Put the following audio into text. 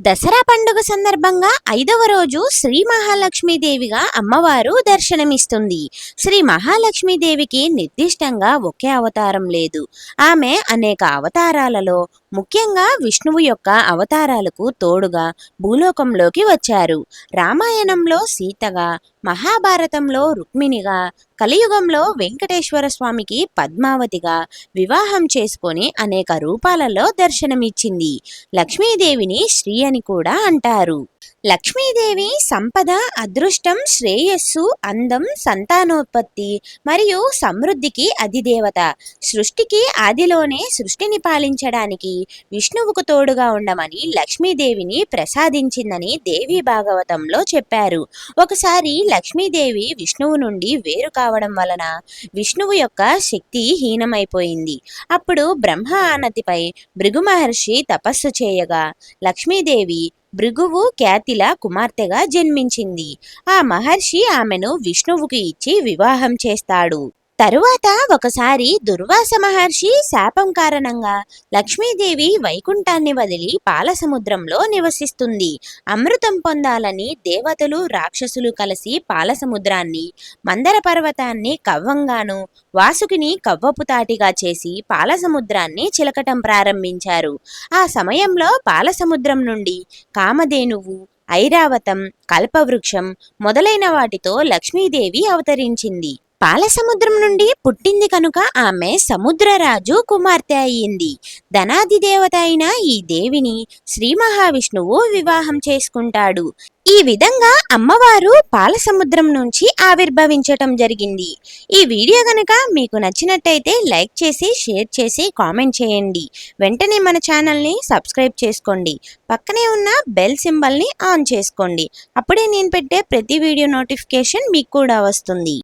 దసరా పండుగ సందర్భంగా ఐదవ రోజు శ్రీ మహాలక్ష్మీదేవిగా అమ్మవారు దర్శనమిస్తుంది. శ్రీ మహాలక్ష్మీదేవికి నిర్దిష్టంగా ఒకే అవతారం లేదు. ఆమె అనేక అవతారాలలో ముఖ్యంగా విష్ణువు యొక్క అవతారాలకు తోడుగా భూలోకంలోకి వచ్చారు. రామాయణంలో సీతగా మహాభారతంలో రుక్మిణిగా కలియుగంలో వెంకటేశ్వర స్వామికి పద్మావతిగా వివాహం చేసుకొని అనేక రూపాలలో దర్శనమిచ్చింది. లక్ష్మీదేవిని శ్రీ అని కూడా అంటారు. లక్ష్మీదేవి సంపద అదృష్టం శ్రేయస్సు అందం సంతానోత్పత్తి మరియు సమృద్ధికి అధిదేవత. సృష్టికి ఆదిలోనే సృష్టిని పాలించడానికి విష్ణువుకు తోడుగా ఉండమని లక్ష్మీదేవిని ప్రసాదించిందని దేవి భాగవతంలో చెప్పారు. ఒకసారి లక్ష్మీదేవి విష్ణువు నుండి వేరు కావడం వలన విష్ణువు యొక్క శక్తి హీనమైపోయింది. అప్పుడు బ్రహ్మ ఆనతిపై భృగు మహర్షి తపస్సు చేయగా లక్ష్మీదేవి భృగువు ఖ్యాతిల కుమార్తెగా జన్మించింది. ఆ మహర్షి ఆమెను విష్ణువుకి ఇచ్చి వివాహం చేస్తాడు. తరువాత ఒకసారి దుర్వాస మహర్షి శాపం కారణంగా లక్ష్మీదేవి వైకుంఠాన్ని వదిలి పాలసముద్రంలో నివసిస్తుంది. అమృతం పొందాలని దేవతలు రాక్షసులు కలిసి పాలసముద్రాన్ని మందర పర్వతాన్ని కవ్వంగాను వాసుకిని కవ్వపు తాటిగా చేసి పాలసముద్రాన్ని చిలకటం ప్రారంభించారు. ఆ సమయంలో పాలసముద్రం నుండి కామధేనువు ఐరావతం కల్పవృక్షం మొదలైన వాటితో లక్ష్మీదేవి అవతరించింది. పాలసముద్రం నుండి పుట్టింది కనుక ఆమె సముద్రరాజు కుమార్తె అయ్యింది. ధనాది దేవత అయిన ఈ దేవిని శ్రీ మహావిష్ణువు వివాహం చేసుకుంటాడు. ఈ విధంగా అమ్మవారు పాలసముద్రం నుంచి ఆవిర్భవించటం జరిగింది. ఈ వీడియో గనక మీకు నచ్చినట్టయితే లైక్ చేసి షేర్ చేసి కామెంట్ చేయండి. వెంటనే మన ఛానల్ని సబ్స్క్రైబ్ చేసుకోండి. పక్కనే ఉన్న బెల్ సింబల్ని ఆన్ చేసుకోండి. అప్పుడే నేను పెట్టే ప్రతి వీడియో నోటిఫికేషన్ మీకు కూడా వస్తుంది.